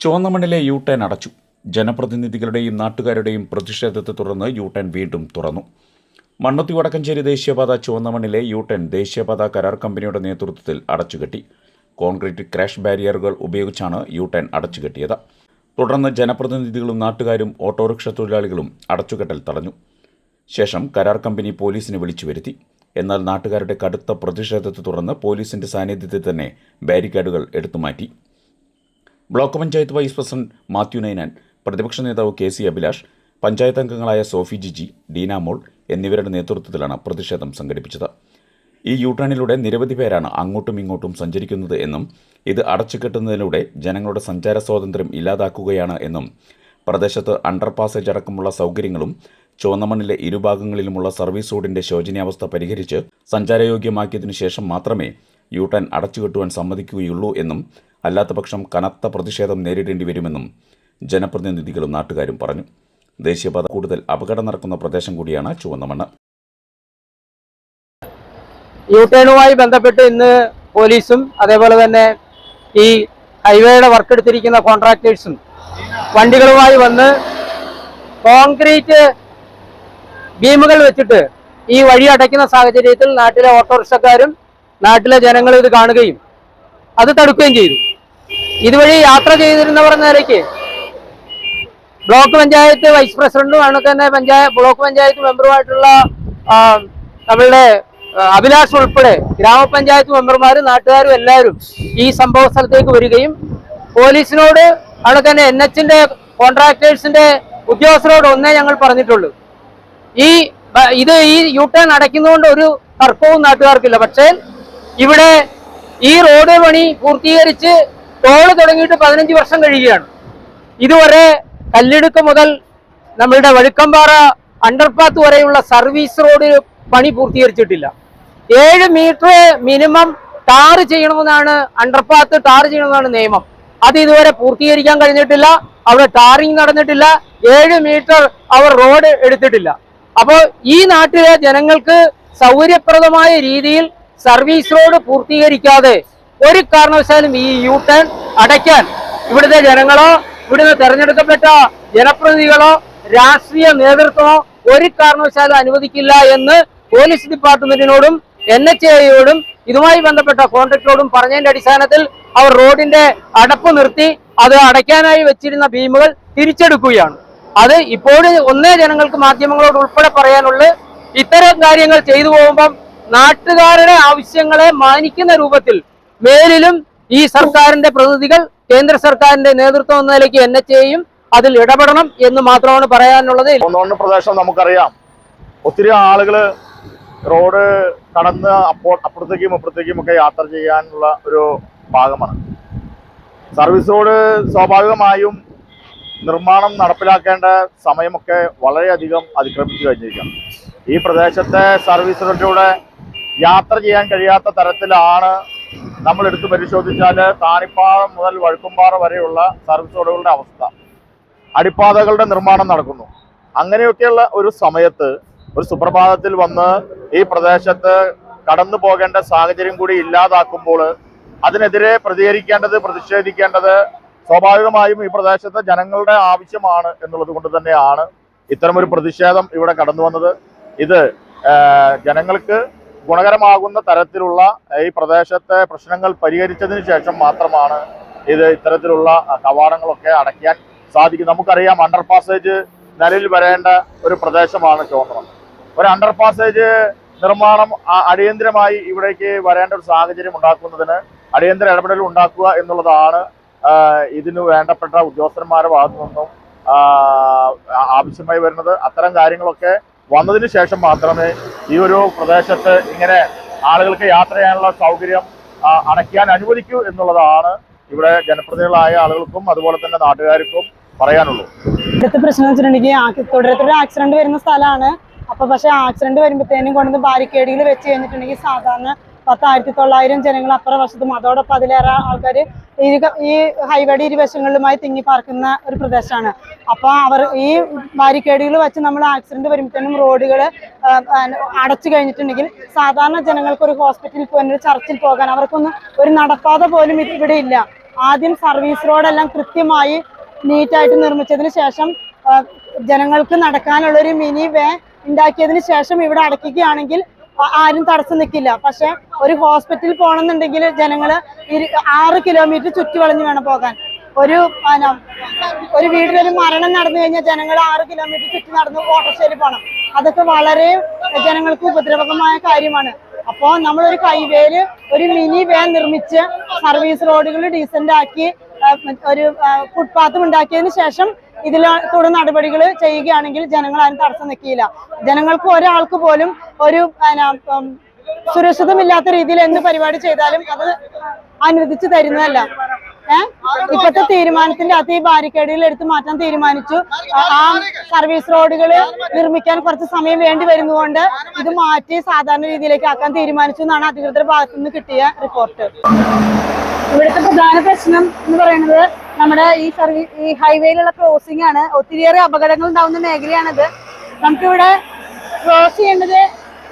ചുവന്നമണ്ണിലെ U turn അടച്ചു. ജനപ്രതിനിധികളുടെയും നാട്ടുകാരുടെയും പ്രതിഷേധത്തെ തുടർന്ന് യു ടേൺ വീണ്ടും തുറന്നു. മണ്ണുത്തി വടക്കഞ്ചേരി ദേശീയപാത ചുവന്നമണ്ണിലെ യു ടേൺ ദേശീയപാത കരാർ കമ്പനിയുടെ നേതൃത്വത്തിൽ അടച്ചുകെട്ടി. കോൺക്രീറ്റ് ക്രാഷ് ബാരിയറുകൾ ഉപയോഗിച്ചാണ് യു ടേൺ അടച്ചുകെട്ടിയത്. തുടർന്ന് ജനപ്രതിനിധികളും നാട്ടുകാരും ഓട്ടോറിക്ഷ തൊഴിലാളികളും അടച്ചുകെട്ടൽ തടഞ്ഞു. ശേഷം കരാർ കമ്പനി പോലീസിനെ വിളിച്ചു വരുത്തി. എന്നാൽ നാട്ടുകാരുടെ കടുത്ത പ്രതിഷേധത്തെ തുടർന്ന് പോലീസിന്റെ സാന്നിധ്യത്തിൽ തന്നെ ബാരിക്കേഡുകൾ എടുത്തുമാറ്റി. Block panchayat vice president Mathew Ninan പ്രതിപക്ഷ നേതാവ് കെ സി അഭിലാഷ് പഞ്ചായത്ത് അംഗങ്ങളായ സോഫി ജിജി ഡീനാമോൾ എന്നിവരുടെ നേതൃത്വത്തിലാണ് പ്രതിഷേധം സംഘടിപ്പിച്ചത്. ഈ യൂട്ടേണിലൂടെ നിരവധി പേരാണ് അങ്ങോട്ടും ഇങ്ങോട്ടും സഞ്ചരിക്കുന്നത് എന്നും ഇത് അടച്ചുകെട്ടുന്നതിലൂടെ ജനങ്ങളുടെ സഞ്ചാര സ്വാതന്ത്ര്യം ഇല്ലാതാക്കുകയാണ് എന്നും പ്രദേശത്ത് അണ്ടർപാസേജ് അടക്കമുള്ള സൗകര്യങ്ങളും ചുവന്നമണ്ണിലെ ഇരുഭാഗങ്ങളിലുമുള്ള സർവീസ് റോഡിന്റെ ശോചനീയാവസ്ഥ പരിഹരിച്ച് സഞ്ചാരയോഗ്യമാക്കിയതിനു ശേഷം മാത്രമേ യൂട്ടേൺ അടച്ചുകെട്ടുവാൻ സമ്മതിക്കുകയുള്ളൂ എന്നും അല്ലാത്തപക്ഷം കനത്ത പ്രതിഷേധം നേരിടേണ്ടി വരുമെന്നും ജനപ്രതിനിധികളും നാട്ടുകാരും പറഞ്ഞു. ദേശീയപാത കൂടുതൽ അപകടം നടക്കുന്ന പ്രദേശം കൂടിയാണ് ചുവന്നമണ്ണ് യു ടേണുമായി ബന്ധപ്പെട്ട് ഇന്ന് പോലീസും അതേപോലെ തന്നെ ഈ ഹൈവേയുടെ വർക്ക് എടുത്തിരിക്കുന്ന കോൺട്രാക്ടേഴ്സും വണ്ടികളുമായി വന്ന് കോൺക്രീറ്റ് ബീമുകൾ വെച്ചിട്ട് ഈ വഴി അടയ്ക്കുന്ന സാഹചര്യത്തിൽ നാട്ടിലെ ഓട്ടോറിക്ഷക്കാരും നാട്ടിലെ ജനങ്ങളും ഇത് കാണുകയും അത് തടുക്കുകയും ചെയ്തു. ഇതുവഴി യാത്ര ചെയ്തിരുന്നവർ നേരേക്ക് ബ്ലോക്ക് പഞ്ചായത്ത് വൈസ് പ്രസിഡന്റും കണക്ക് തന്നെ പഞ്ചായത്ത് ബ്ലോക്ക് പഞ്ചായത്ത് മെമ്പറുമായിട്ടുള്ള നമ്മളുടെ അഭിലാഷ് ഉൾപ്പെടെ ഗ്രാമപഞ്ചായത്ത് മെമ്പർമാരും നാട്ടുകാരും എല്ലാവരും ഈ സംഭവ സ്ഥലത്തേക്ക് വരികയും പോലീസിനോട് കണക്ക് തന്നെ എൻ എച്ചിന്റെ കോൺട്രാക്ടേഴ്സിന്റെ ഉദ്യോഗസ്ഥരോട് ഒന്നേ ഞങ്ങൾ പറഞ്ഞിട്ടുള്ളൂ. ഈ ഇത് ഈ യു ടേൺ അടയ്ക്കുന്നതുകൊണ്ട് ഒരു തർക്കവും നാട്ടുകാർക്കില്ല. പക്ഷേ ഇവിടെ ഈ റോഡ് പണി പൂർത്തീകരിച്ച് ടോൾ തുടങ്ങിയിട്ട് പതിനഞ്ച് വർഷം കഴിയുകയാണ്. ഇതുവരെ കല്ലിടുക്ക് മുതൽ നമ്മളുടെ വഴുക്കമ്പാറ അണ്ടർപാത്ത് വരെയുള്ള സർവീസ് റോഡ് പണി പൂർത്തീകരിച്ചിട്ടില്ല. ഏഴ് മീറ്റർ മിനിമം ടാർ ചെയ്യണമെന്നാണ് അണ്ടർപാത്ത് ടാർ ചെയ്യണമെന്നാണ് നിയമം. അത് ഇതുവരെ പൂർത്തീകരിക്കാൻ കഴിഞ്ഞിട്ടില്ല. അവിടെ ടാറിങ് നടന്നിട്ടില്ല. ഏഴ് മീറ്റർ അവർ റോഡ് എടുത്തിട്ടില്ല. അപ്പോൾ ഈ നാട്ടിലെ ജനങ്ങൾക്ക് സൗകര്യപ്രദമായ രീതിയിൽ സർവീസ് റോഡ് പൂർത്തീകരിക്കാതെ ഒരു കാരണവശാലും ഈ യു ടേൺ അടയ്ക്കാൻ ഇവിടുത്തെ ജനങ്ങളോ ഇവിടുന്ന് തെരഞ്ഞെടുക്കപ്പെട്ട ജനപ്രതിനിധികളോ രാഷ്ട്രീയ നേതൃത്വമോ ഒരു കാരണവശാലും അനുവദിക്കില്ല എന്ന് പോലീസ് ഡിപ്പാർട്ട്മെന്റിനോടും എൻ എച്ച് എയോടും ഇതുമായി ബന്ധപ്പെട്ട കോൺട്രാക്ടറോടും പറഞ്ഞതിന്റെ അടിസ്ഥാനത്തിൽ അവർ റോഡിന്റെ അടപ്പ് നിർത്തി അത് അടയ്ക്കാനായി വെച്ചിരുന്ന ഭീമുകൾ തിരിച്ചെടുക്കുകയാണ്. അത് ഇപ്പോഴും ഒന്നേ ജനങ്ങൾക്ക് മാധ്യമങ്ങളോട് ഉൾപ്പെടെ പറയാനുള്ള ഇത്തരം കാര്യങ്ങൾ ചെയ്തു പോകുമ്പം നാട്ടുകാരുടെ ആവശ്യങ്ങളെ മാനിക്കുന്ന രൂപത്തിൽ മേലിലും ഈ സർക്കാരിന്റെ പ്രതിനിധികൾ കേന്ദ്ര സർക്കാരിന്റെ നേതൃത്വം എന്ന നിലയ്ക്ക് എൻ എച്ച് എയും അതിൽ ഇടപെടണം എന്ന് മാത്രമാണ് പറയാനുള്ളത്. പ്രദേശം നമുക്കറിയാം. ഒത്തിരി ആളുകൾ റോഡ് കടന്ന് അപ്പോ അപ്പുറത്തേക്കും ഇപ്പുറത്തേക്കും ഒക്കെ യാത്ര ചെയ്യാനുള്ള ഒരു ഭാഗമാണ്. സർവീസ് റോഡ് സ്വാഭാവികമായും നിർമ്മാണം നടപ്പിലാക്കേണ്ട സമയമൊക്കെ വളരെയധികം അതിക്രമിച്ചു കഴിഞ്ഞിരിക്കണം ഈ പ്രദേശത്തെ സർവീസ് റോഡിലൂടെ യാത്ര ചെയ്യാൻ കഴിയാത്ത തരത്തിലാണ് നമ്മൾ എടുത്ത് പരിശോധിച്ചാൽ താണിപ്പാറ മുതൽ വഴുക്കുംപാറ വരെയുള്ള സർവീസ് റോഡുകളുടെ അവസ്ഥ. അടിപ്പാതകളുടെ നിർമ്മാണം നടക്കുന്നു. അങ്ങനെയൊക്കെയുള്ള ഒരു സമയത്ത് ഒരു സുപ്രഭാതത്തിൽ വന്ന് ഈ പ്രദേശത്ത് കടന്നു പോകേണ്ട സാഹചര്യം കൂടി ഇല്ലാതാക്കുമ്പോൾ അതിനെതിരെ പ്രതികരിക്കേണ്ടത് പ്രതിഷേധിക്കേണ്ടത് സ്വാഭാവികമായും ഈ പ്രദേശത്തെ ജനങ്ങളുടെ ആവശ്യമാണ് എന്നുള്ളത് കൊണ്ട് തന്നെയാണ് ഇത്തരമൊരു പ്രതിഷേധം ഇവിടെ കടന്നു വന്നത്. ഇത് ജനങ്ങൾക്ക് ഗുണകരമാകുന്ന തരത്തിലുള്ള ഈ പ്രദേശത്തെ പ്രശ്നങ്ങൾ പരിഹരിച്ചതിന് ശേഷം മാത്രമാണ് ഇത് ഇത്തരത്തിലുള്ള കവാടങ്ങളൊക്കെ അടയ്ക്കാൻ സാധിക്കും നമുക്കറിയാം അണ്ടർ പാസേജ് നിലയിൽ വരേണ്ട ഒരു പ്രദേശമാണ് ചോദനം ഒരു അണ്ടർ പാസേജ് നിർമ്മാണം അടിയന്തിരമായി ഇവിടേക്ക് വരേണ്ട ഒരു സാഹചര്യം ഉണ്ടാക്കുന്നതിന് അടിയന്തര ഇടപെടൽ ഉണ്ടാക്കുക എന്നുള്ളതാണ് ഇതിന് വേണ്ടപ്പെട്ട ഉദ്യോഗസ്ഥന്മാരുടെ ഭാഗത്തു നിന്നും ആവശ്യമായി വരുന്നത്. അത്തരം കാര്യങ്ങളൊക്കെ വന്നതിന് ശേഷം മാത്രമേ ഈ ഒരു പ്രദേശത്ത് ഇങ്ങനെ ആളുകൾക്ക് യാത്ര ചെയ്യാനുള്ള സൗകര്യം അടയ്ക്കാൻ അനുവദിക്കൂ എന്നുള്ളതാണ് ഇവിടെ ജനപ്രതിനിധികളായ ആളുകൾക്കും അതുപോലെ തന്നെ നാട്ടുകാർക്കും പറയാനുള്ളൂ. ഇവിടുത്തെ പ്രശ്നം വെച്ചിട്ടുണ്ടെങ്കിൽ തുടരത്തൊരു ആക്സിഡന്റ് വരുന്ന സ്ഥലമാണ്. അപ്പൊ പക്ഷെ ആക്സിഡന്റ് വരുമ്പോഴത്തേനും കൊണ്ടുവന്ന് ബാരിക്കേഡുകൾ വെച്ച് കഴിഞ്ഞിട്ടുണ്ടെങ്കിൽ സാധാരണ പത്ത് ആയിരത്തി തൊള്ളായിരം ജനങ്ങൾ അപ്പുറ വശത്തും. അതോടൊപ്പം അതിലേറെ ആൾക്കാർ ഈ ഈ ഹൈവേയുടെ ഇരുവശങ്ങളിലുമായി തിങ്ങി പാർക്കുന്ന ഒരു പ്രദേശമാണ്. അപ്പോൾ അവർ ഈ ബാരിക്കേഡുകൾ വെച്ച് നമ്മൾ ആക്സിഡന്റ് വരുമ്പോഴത്തേനും റോഡുകൾ അടച്ചു കഴിഞ്ഞിട്ടുണ്ടെങ്കിൽ സാധാരണ ജനങ്ങൾക്ക് ഒരു ഹോസ്പിറ്റലിൽ പോകാൻ ഒരു ചർച്ചിൽ പോകാൻ അവർക്കൊന്നും ഒരു നടപ്പാത പോലും ഇവിടെ ഇല്ല. ആദ്യം സർവീസ് റോഡെല്ലാം കൃത്യമായി നീറ്റായിട്ട് നിർമ്മിച്ചതിന് ശേഷം ജനങ്ങൾക്ക് നടക്കാനുള്ള ഒരു മിനി വേ ഉണ്ടാക്കിയതിന് ശേഷം ഇവിടെ അടയ്ക്കുകയാണെങ്കിൽ ആരും തടസ്സം നിൽക്കില്ല പക്ഷെ ഒരു ഹോസ്പിറ്റലിൽ പോകണമെന്നുണ്ടെങ്കിൽ ജനങ്ങൾ ആറ് കിലോമീറ്റർ ചുറ്റി വളഞ്ഞു വേണം പോകാൻ. ഒരു ഒരു വീട്ടിലൊരു മരണം നടന്നു കഴിഞ്ഞാൽ ജനങ്ങൾ ആറ് കിലോമീറ്റർ ചുറ്റി നടന്ന് ഓട്ടോറിക്ഷയിൽ പോകണം അതൊക്കെ വളരെ ജനങ്ങൾക്ക് ഉപദ്രവകമായ കാര്യമാണ്. അപ്പോൾ നമ്മളൊരു ഹൈവേയിൽ ഒരു മിനി വേ നിർമ്മിച്ച് സർവീസ് റോഡുകൾ ഡീസന്റ് ആക്കി ഒരു ഫുട്പാത്തും ഉണ്ടാക്കിയതിന് ശേഷം ഇതിൽ തുടർ നടപടികൾ ചെയ്യുകയാണെങ്കിൽ ജനങ്ങൾ അതിന് തടസ്സം നിൽക്കില്ല ജനങ്ങൾക്ക് ഒരാൾക്ക് പോലും ഒരു സുരക്ഷിതമില്ലാത്ത രീതിയിൽ എന്ത് പരിപാടി ചെയ്താലും അത് അനുവദിച്ചു തരുന്നതല്ല. ഏഹ് ഇപ്പോഴത്തെ തീരുമാനത്തിന്റെ അകത്ത് ഈ ബാരിക്കേഡുകൾ എടുത്തു മാറ്റാൻ തീരുമാനിച്ചു. ആ സർവീസ് റോഡുകൾ നിർമ്മിക്കാൻ കുറച്ച് സമയം വേണ്ടി വരുന്നതുകൊണ്ട് ഇത് മാറ്റി സാധാരണ രീതിയിലേക്ക് ആക്കാൻ തീരുമാനിച്ചു എന്നാണ് അധികൃതരുടെ ഭാഗത്തുനിന്ന് കിട്ടിയ റിപ്പോർട്ട്. ഇവിടുത്തെ പ്രധാന പ്രശ്നം എന്ന് പറയുന്നത് നമ്മുടെ ഈ സർവീസ് ഈ ഹൈവേയിലുള്ള ക്രോസിംഗ് ആണ്. ഒത്തിരിയേറെ അപകടങ്ങൾ ഉണ്ടാവുന്ന മേഖലയാണിത്. നമുക്കിവിടെ ക്രോസ് ചെയ്യേണ്ടത്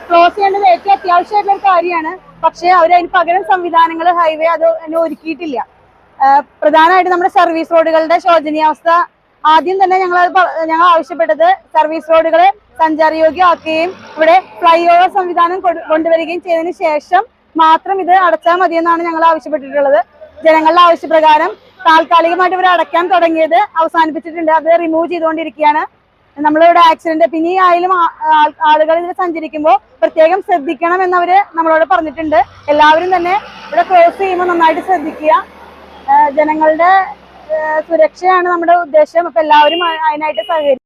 ക്രോസ് ചെയ്യേണ്ടത് ഏറ്റവും അത്യാവശ്യമായിട്ടുള്ള ഒരു കാര്യമാണ്. പക്ഷേ അവർ അതിന് പകരം സംവിധാനങ്ങൾ ഹൈവേ അത് അതിന് ഒരുക്കിയിട്ടില്ല. പ്രധാനമായിട്ടും നമ്മുടെ സർവീസ് റോഡുകളുടെ ശോചനീയാവസ്ഥ. ആദ്യം തന്നെ ഞങ്ങൾ ഞങ്ങൾ ആവശ്യപ്പെട്ടത് സർവീസ് റോഡുകളെ സഞ്ചാരയോഗ്യമാക്കുകയും ഇവിടെ ഫ്ലൈ ഓവർ സംവിധാനം കൊണ്ടുവരികയും ചെയ്തതിനു ശേഷം മാത്രം ഇത് അടച്ചാൽ മതിയെന്നാണ് ഞങ്ങൾ ആവശ്യപ്പെട്ടിട്ടുള്ളത്. ജനങ്ങളുടെ ആവശ്യപ്രകാരം താൽക്കാലികമായിട്ട് ഇവർ അടയ്ക്കാൻ തുടങ്ങിയത് അവസാനിപ്പിച്ചിട്ടുണ്ട്. അത് റിമൂവ് ചെയ്തുകൊണ്ടിരിക്കുകയാണ്. നമ്മളിവിടെ ആക്സിഡന്റ് പിന്നെ ഈ ആയാലും ആളുകൾ ഇതിൽ സഞ്ചരിക്കുമ്പോൾ പ്രത്യേകം ശ്രദ്ധിക്കണം എന്നവര് നമ്മളോട് പറഞ്ഞിട്ടുണ്ട്. എല്ലാവരും തന്നെ ഇവിടെ ക്രോസ് ചെയ്യുമ്പോൾ നന്നായിട്ട് ശ്രദ്ധിക്കുക. ജനങ്ങളുടെ സുരക്ഷയാണ് നമ്മുടെ ഉദ്ദേശം. അപ്പൊ എല്ലാവരും അതിനായിട്ട് സഹകരിക്കും